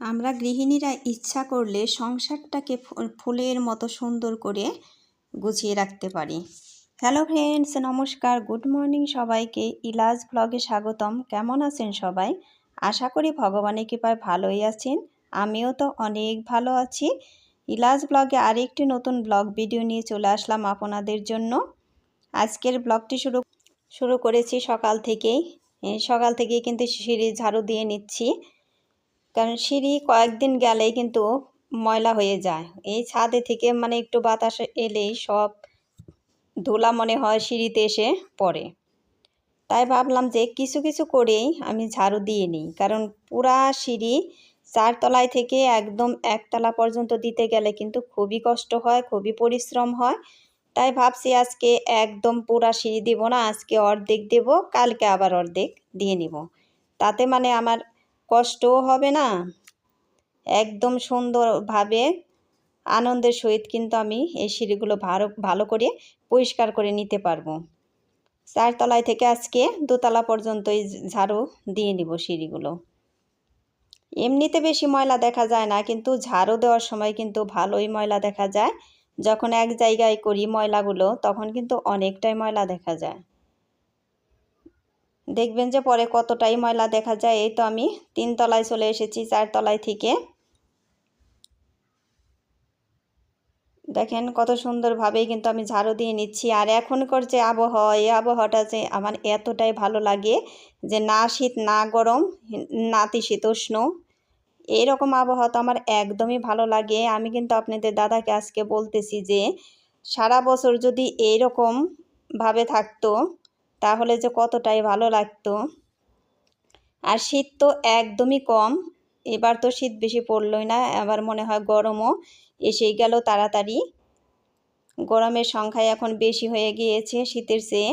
আমরা গৃহিণীরা ইচ্ছা করলে সংসারটাকে ফুলের মতো সুন্দর করে গুছিয়ে রাখতে পারি। হ্যালো ফ্রেন্ডস, নমস্কার, গুড মর্নিং সবাইকে। ইলাজ ব্লগে স্বাগতম। কেমন আছেন সবাই? আশা করি ভগবানের কৃপায় ভালোই আছেন। আমিও তো অনেক ভালো আছি। ইলাজ ব্লগে আরেকটি নতুন ব্লগ ভিডিও নিয়ে চলে আসলাম আপনাদের জন্য। আজকের ব্লগটি শুরু শুরু করেছি সকাল থেকেই। সকাল থেকেই কিন্তু সিঁড়ি ঝাড়ু দিয়ে নিচ্ছি। কারণ সিঁড়ি কয়েকদিন গেলেই কিন্তু ময়লা হয়ে যায়। এই ছাদে থেকে মানে একটু বাতাস এলেই সব ধুলা মনে হয় সিঁড়িতে এসে পড়ে। তাই ভাবলাম যে কিছু কিছু করেই আমি ঝাড়ু দিয়ে নিই। কারণ পুরা সিঁড়ি চারতলায় থেকে একদম একতলা পর্যন্ত দিতে গেলে কিন্তু খুবই কষ্ট হয়, খুবই পরিশ্রম হয়। তাই ভাবছি আজকে একদম পুরা সিঁড়ি দিব না, আজকে অর্ধেক দেব, কালকে আবার অর্ধেক দিয়ে নিব। তাতে মানে আমার কষ্টও হবে না। একদম সুন্দরভাবে আনন্দের সহিত কিন্তু আমি এই সিঁড়িগুলো ভালো ভালো করে পরিষ্কার করে নিতে পারব। চারতলায় থেকে আজকে দোতলা পর্যন্তই ঝাড়ু দিয়ে নিব সিঁড়িগুলো। এমনিতে বেশি ময়লা দেখা যায় না, কিন্তু ঝাড়ু দেওয়ার সময় কিন্তু ভালোই ময়লা দেখা যায়। যখন এক জায়গায় করি ময়লাগুলো, তখন কিন্তু অনেকটাই ময়লা দেখা যায়। দেখবেন যে পরে কতটাই ময়লা দেখা যায়। এই তো আমি তিন তলায় চলে এসেছি, চার তলায় থেকে। দেখেন কত সুন্দরভাবেই কিন্তু আমি ঝাড়ু দিয়ে নিচ্ছি। আর এখনকার যে আবহাওয়া, এই আবহাওয়াটা যে আমার এতটাই ভালো লাগে যে না শীত, না গরম নাতিশীতোষ্ণ এইরকম আবহাওয়া তো আমার একদমই ভালো লাগে। আমি কিন্তু আপনাদের দাদাকে আজকে বলতেছি যে, সারা বছর যদি এইরকম ভাবে থাকতো তাহলে যে কতটাই ভালো লাগতো। আর শীত তো একদমই কম, এবার তো শীত বেশি পড়লই না, আবার মনে হয় গরমও এসেই গেল তাড়াতাড়ি। গরমের সংখ্যা এখন বেশি হয়ে গিয়েছে শীতের চেয়ে।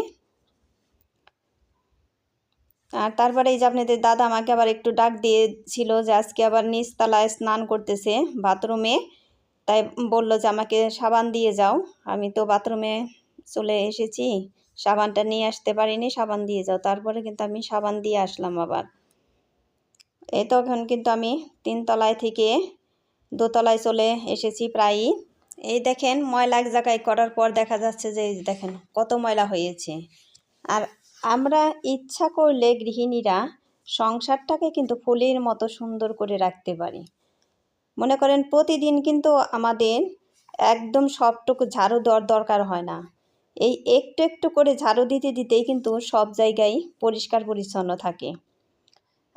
আর তারপরে এই যে আপনাদের দাদা আমাকে আবার একটু ডাক দিয়েছিল যে আজকে আবার নিচতলায় স্নান করতেছে বাথরুমে। তাই বলল যে আমাকে সাবান দিয়ে যাও, আমি তো বাথরুমে চলে এসেছি। সাবানটা নিয়ে আসতে পারিনি, সাবান দিয়ে যাও। তারপরে কিন্তু আমি সাবান দিয়ে আসলাম আবার। এই তখন কিন্তু আমি তিনতলায় থেকে দোতলায় চলে এসেছি প্রায়ই। এই দেখেন, ময়লা এক জায়গায় করার পর দেখা যাচ্ছে যে, এই দেখেন, কত ময়লা হয়েছে। আর আমরা ইচ্ছা করলে গৃহিণীরা সংসারটাকে কিন্তু ফুলের মতো সুন্দর করে রাখতে পারি। মনে করেন প্রতিদিন কিন্তু আমাদের একদম সবটুকু ঝাড়ু দেওয়ার দরকার হয় না। এই একটু একটু করে ঝাড়ু দিতে দিতেই কিন্তু সব জায়গায় পরিষ্কার পরিচ্ছন্ন থাকে।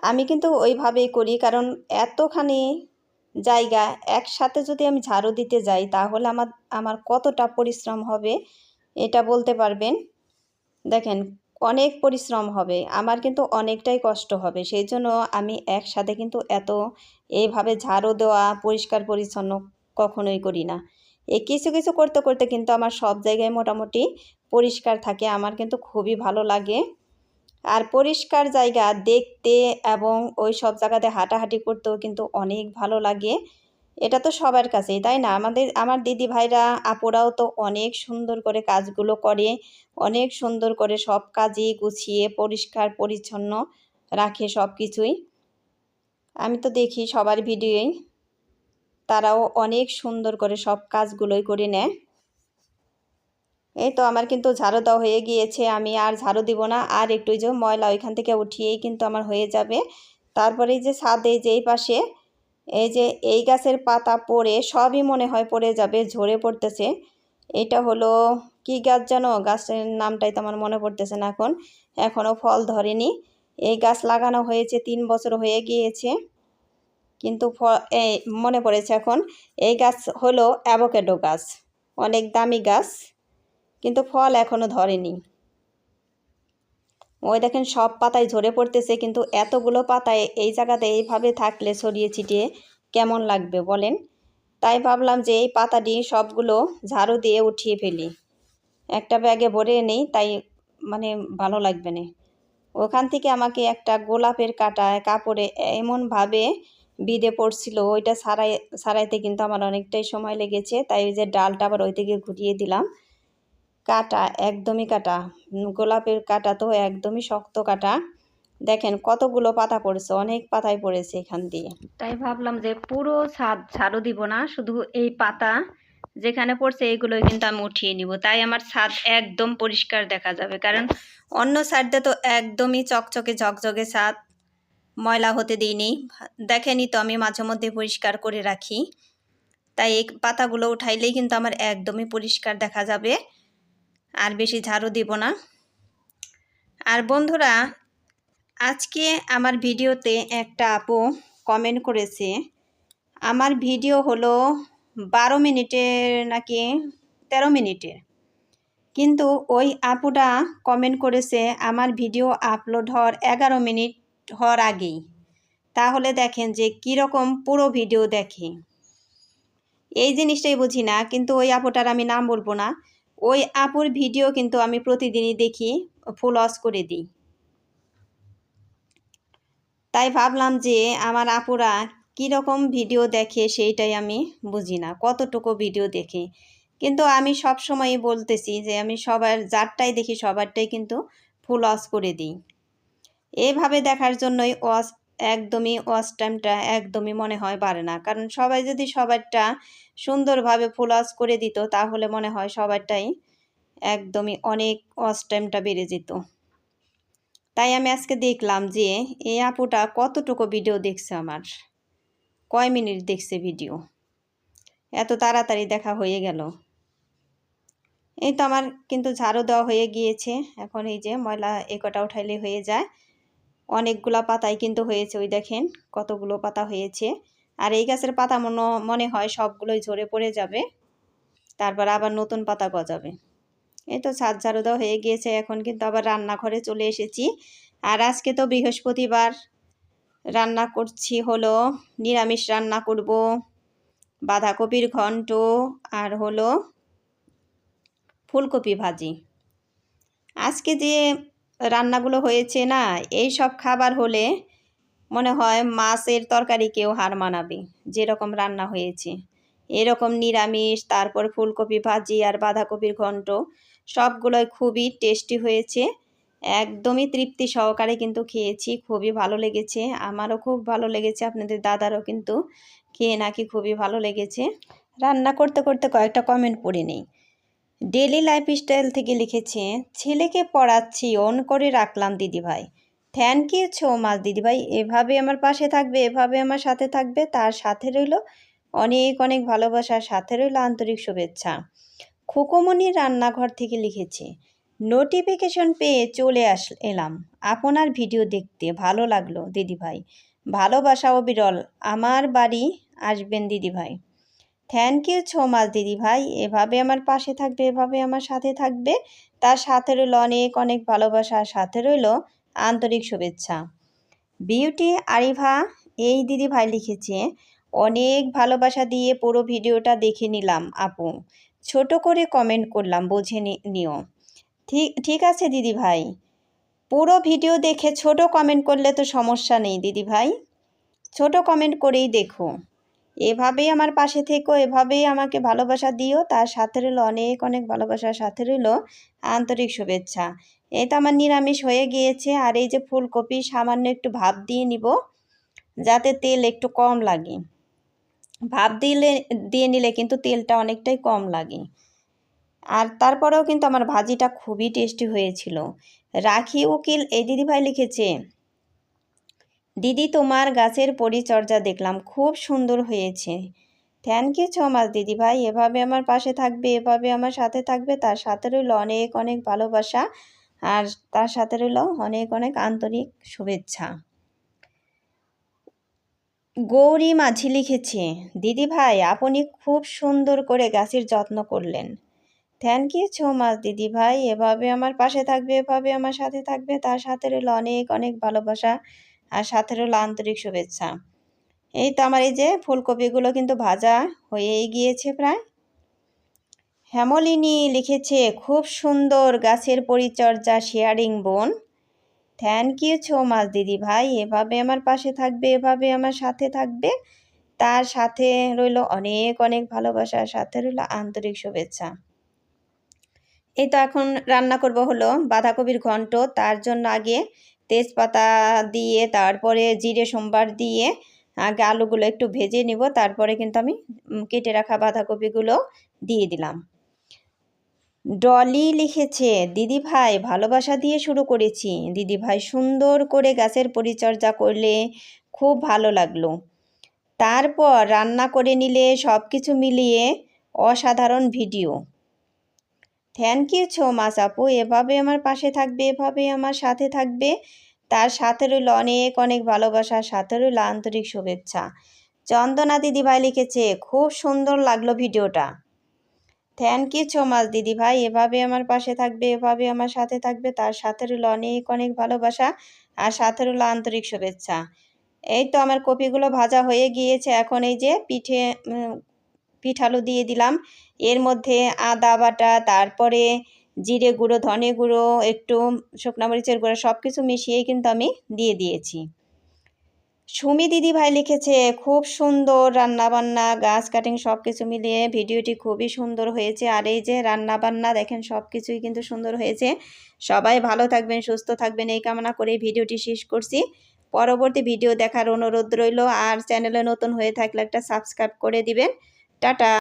আমি কিন্তু ওইভাবেই করি, কারণ এতখানি জায়গা, একসাথে যদি আমি ঝাড়ু দিতে যাই, তাহলে আমার আমার কতটা পরিশ্রম হবে, এটা বলতে পারবেন? দেখেন, অনেক পরিশ্রম হবে, আমার কিন্তু অনেকটাই কষ্ট হবে, সেই জন্য আমি একসাথে কিন্তু এত এইভাবে ঝাড়ু দেওয়া, পরিষ্কার পরিচ্ছন্ন কখনোই করি না। এই কিছু কিছু করতে করতে কিন্তু আমার সব জায়গায় মোটামুটি পরিষ্কার থাকে। আমার কিন্তু খুবই ভালো লাগে। আর পরিষ্কার জায়গা দেখতে এবং ওই সব জায়গাতে হাঁটাহাঁটি করতেও কিন্তু অনেক ভালো লাগে। এটা তো সবার কাছেই, তাই না? আমাদের, আমার দিদি ভাইরা, আপুরাও তো অনেক সুন্দর করে কাজগুলো করে, অনেক সুন্দর করে সব কাজই গুছিয়ে, পরিষ্কার, পরিচ্ছন্ন রাখে সব কিছুই আমি তো দেখি সবার ভিডিওই। তারাও অনেক সুন্দর করে সব কাজগুলোই করে নেয়। এই তো আমার কিন্তু ঝাড়ু দেওয়া হয়ে গিয়েছে, আমি আর ঝাড়ু দিব না, আর একটু যে ময়লা ওইখান থেকে উঠিয়েই কিন্তু আমার হয়ে যাবে। তারপরে যে ছাদে যেই পাশে, এই যে এই গাছের পাতা পড়ে, সবই মনে হয় পড়ে যাবে, ঝরে পড়তেছে। এটা হলো কি গাছ জানো? গাছের নামটাই তো আমার মনে পড়তেছে না এখন। এখনও ফল ধরেনি। এই গাছ লাগানো হয়েছে, তিন বছর হয়ে গিয়েছে। কিন্তু এই মনে পড়েছে এখন, এই গাছ হলো অ্যাভোকেডো গাছ, অনেক দামি গাছ, কিন্তু ফল এখনও ধরেনি। ওই দেখেন সব পাতায় ঝরে পড়তেছে, কিন্তু এতগুলো পাতায় এই জায়গাতে এইভাবে থাকলে ছড়িয়ে ছিটিয়ে কেমন লাগবে বলেন? তাই ভাবলাম যে এই পাতাটি সবগুলো ঝাড়ু দিয়ে উঠিয়ে ফেলি। একটা ব্যাগে ভরে নেই, তাই মানে ভালো লাগবে না। ওখান থেকে আমাকে একটা গোলাপের কাটায় কাপড়ে এমনভাবে বিদে পড়ছিল। ওইটা সারাই, সারাইতে কিন্তু আমার অনেকটাই সময় লেগেছে। তাই ওই যে ডালটা আবার ওই দিকে ঘুরিয়ে দিলাম। কাটা, একদমই কাটা। গোলাপের কাটা তো একদমই শক্ত কাটা। দেখেন কতগুলো পাতা পড়েছে, অনেক পাতায় পড়েছে এখান দিয়ে। তাই ভাবলাম যে পুরো ছাদ ঝাড়ু দিব না, শুধু এই পাতা যেখানে পড়ছে এইগুলোই কিন্তু আমি উঠিয়ে নিব। তাই আমার ছাদ একদম পরিষ্কার দেখা যাবে। কারণ অন্য সাইডে তো একদমই চকচকে, ঝকঝকে ছাদ ময়লা হতে দিইনি। দেখেনি তো আমি মাঝে মধ্যে পরিষ্কার করে রাখি। তাই এই পাতাগুলো উঠাইলেই কিন্তু আমার একদমই পরিষ্কার দেখা যাবে। আর বেশি ঝাড়ু দিব না। আর বন্ধুরা, আজকে আমার ভিডিওতে একটা আপু কমেন্ট করেছে। আমার ভিডিও হলো বারো মিনিটের নাকি তেরো মিনিটের। কিন্তু ওই আপুটা কমেন্ট করেছে, আমার ভিডিও আপলোড হওয়ার এগারো মিনিট হওয়ার আগেই। তাহলে দেখেন যে কীরকম পুরো ভিডিও দেখে। এই জিনিসটাই বুঝি না, কিন্তু ওই আপুটার আমি নাম বলব না। ওই আপুর ভিডিও কিন্তু আমি প্রতিদিনই দেখি ফুল অস করে দিই। তাই ভাবলাম যে আমার আপুরা কীরকম ভিডিও দেখে সেইটাই আমি বুঝি না, কতটুকু ভিডিও দেখে। কিন্তু আমি সব সময় বলতেছি যে আমি সবার, যারটাই দেখি সবারটাই কিন্তু ফুল অস করে দিই। এভাবে দেখার জন্যই ওয়াশ একদমই ওয়াশ টাইমটা একদমই মনে হয় বাড়ে না। কারণ সবাই যদি সবারটা সুন্দরভাবে ফুল ওয়াশ করে দিত, তাহলে মনে হয় সবারটাই একদমই অনেক ওয়াশ টাইমটা বেড়ে যেত। তাই আমি আজকে দেখলাম যে এই আপুটা কতটুকু ভিডিও দেখছে আমার। কয় মিনিট দেখছে ভিডিও এত তাড়াতাড়ি দেখা হয়ে গেল। এই তো আমার কিন্তু ঝাড়ু দেওয়া হয়ে গিয়েছে। এখন এই যে ময়লা একটা উঠাইলে হয়ে যায়। অনেকগুলো পাতাই কিন্তু হয়েছে, ওই দেখেন কতগুলো পাতা হয়েছে। আর এই গাছের পাতা মনে মনে হয় সবগুলোই ঝরে পড়ে যাবে। তারপর আবার নতুন পাতা গজাবে। এই তো ছাদ ঝাড়ু দেওয়া হয়ে গিয়েছে, এখন কিন্তু আবার রান্নাঘরে চলে এসেছি। আর আজকে তো বৃহস্পতিবার, রান্না করছি হলো নিরামিষ রান্না করব, বাঁধাকপির ঘন্ট আর হলো ফুলকপি ভাজি। আজকে যে রান্নাগুলো হয়েছে না, এই সব খাবার হলে মনে হয় মাছের তরকারি কেউ হার মানাবে, যেরকম রান্না হয়েছে। এরকম নিরামিষ, তারপর ফুলকপি ভাজি আর বাঁধাকপির ঘন্ট, সবগুলোই খুবই টেস্টি হয়েছে। একদমই তৃপ্তি সহকারে কিন্তু খেয়েছি, খুবই ভালো লেগেছে। আমারও খুব ভালো লেগেছে, আপনাদের দাদারও কিন্তু খেয়ে নাকি খুবই ভালো লেগেছে। রান্না করতে করতে কয়েকটা কমেন্ট পড়ে নেই। ডেলি লাইফস্টাইল থেকে লিখেছে, ছেলেকে পড়াচ্ছি, অন করে রাখলাম দিদিভাই। থ্যাংক ইউ ছো মাছ দিদিভাই, এভাবে আমার পাশে থাকবে, এভাবে আমার সাথে থাকবে, তার সাথে রইল অনেক অনেক ভালোবাসার, সাথে রইল আন্তরিক শুভেচ্ছা। খুকুমনির রান্নাঘর থেকে লিখেছে, নোটিফিকেশন পেয়ে চলে আস, এলাম। আপনার ভিডিও দেখতে ভালো লাগল দিদিভাই। ভালোবাসা ও বিরল। আমার বাড়ি আসবেন দিদিভাই। থ্যাংক ইউ ছো মাচ দিদি ভাই। এভাবে আমার পাশে থাকবে, এভাবে আমার সাথে থাকবে। তার সাথে রইল অনেক অনেক ভালোবাসার সাথে রইল আন্তরিক শুভেচ্ছা। বিউটি আরিভা এই দিদি ভাই লিখেছে, অনেক ভালোবাসা দিয়ে পুরো ভিডিওটা দেখে নিলাম, আপু। ছোট করে কমেন্ট করলাম, বুঝে নিও। ঠিক ঠিক আছে দিদি ভাই। পুরো ভিডিও দেখে ছোট কমেন্ট করলে তো সমস্যা নেই, দিদি ভাই। ছোট কমেন্ট করেই দেখো। এভাবেই আমার পাশে থেকো, এভাবেই আমাকে ভালোবাসা দিও। তার সাথে রইল অনেক অনেক ভালোবাসার সাথে রইল আন্তরিক শুভেচ্ছা। এই তো আমার নিরামিষ হয়ে গিয়েছে, আর এই যে ফুলকপি সামান্য একটু ভাপ দিয়ে নিব, যাতে তেল একটু কম লাগে। ভাপ দিলে, দিয়ে নিলে কিন্তু তেলটা অনেকটাই কম লাগে। আর তারপরেও কিন্তু আমার ভাজিটা খুবই টেস্টি হয়েছিল। রাখি উকিল, এই দিদিভাই লিখেছে দিদি, তোমার গাছের পরিচর্যা দেখলাম, খুব সুন্দর হয়েছে। থ্যাংক ইউ ছ মাস দিদি ভাই। এভাবে আমার পাশে থাকবে, এভাবে আমার সাথে থাকবে, তার সাথে রইল অনেক অনেক ভালোবাসা, আর তার সাথে রইল অনেক অনেক আন্তরিক শুভেচ্ছা। গৌরী মাঝি লিখেছে, দিদি ভাই, আপনি খুব সুন্দর করে গাছের যত্ন করলেন। থ্যাংক ইউ ছো মাস দিদি ভাই। এভাবে আমার পাশে থাকবে, এভাবে আমার সাথে থাকবে, তার সাথে রইল অনেক অনেক ভালোবাসা আর সাথে রইল আন্তরিক শুভেচ্ছা। এই তো আমার এই যে ফুলকপিগুলো কিন্তু ভাজা হয়েই গিয়েছে প্রায়। হেমলিনী লিখেছে, খুব সুন্দর গাছের পরিচর্যা, শেয়ারিং বোন। থ্যাংক ইউ ছো মাচ দিদি ভাই। এভাবে আমার পাশে থাকবে, এভাবে আমার সাথে থাকবে। তার সাথে রইল অনেক অনেক ভালোবাসার সাথে রইল আন্তরিক শুভেচ্ছা। এই তো এখন রান্না করব হলো বাঁধাকপির ঘন্ট। তার জন্য আগে তেজপাতা দিয়ে, তারপরে জিরে, সোমবার দিয়ে আগে আলুগুলো একটু ভেজে নিব, তারপরে কিন্তু আমি কেটে রাখা বাঁধাকপিগুলো দিয়ে দিলাম। ডলি লিখেছে, দিদি ভাই, ভালোবাসা দিয়ে শুরু করেছি। দিদি ভাই সুন্দর করে গাছের পরিচর্যা করলে খুব ভালো লাগল। তারপর রান্না করে নিলে সব কিছু মিলিয়ে অসাধারণ video. Thank you so much আপু। এভাবে আমার পাশে থাকবে, এভাবে আমার সাথে থাকবে। তার সাথে রইল অনেক অনেক ভালোবাসা, সাথে রইল আন্তরিক শুভেচ্ছা। চন্দনা দিদিভাই লিখেছে, খুব সুন্দর লাগল ভিডিওটা। থ্যাংক ইউ সো দিদি ভাই। এভাবে আমার পাশে থাকবে, এভাবে আমার সাথে থাকবে। তার সাথে রইল অনেক অনেক ভালোবাসা আর সাথে রইল আন্তরিক শুভেচ্ছা। এই তো আমার কপিগুলো ভাজা হয়ে গিয়েছে। এখন এই যে পিঠে পিঠালু দিয়ে দিলাম। এর মধ্যে আদা বাটা, তারপরে জিরে গুঁড়ো, ধনে গুঁড়ো, একটু শুকনো মরিচের গুঁড়ো সব কিছু মিশিয়েই কিন্তু আমি দিয়ে দিয়েছি। সুমি দিদি ভাই লিখেছে, খুব সুন্দর রান্না বান্না গাছ কাটিং সব কিছু মিলিয়ে ভিডিওটি খুবই সুন্দর হয়েছে। আর এই যে রান্না বান্না দেখেন সব কিছুই কিন্তু সুন্দর হয়েছে। সবাই ভালো থাকবেন, সুস্থ থাকবেন, এই কামনা করে ভিডিওটি শেষ করছি। পরবর্তী ভিডিও দেখার অনুরোধ রইল। আর চ্যানেলে নতুন হয়ে থাকলে একটা সাবস্ক্রাইব করে দিবেন। টাটা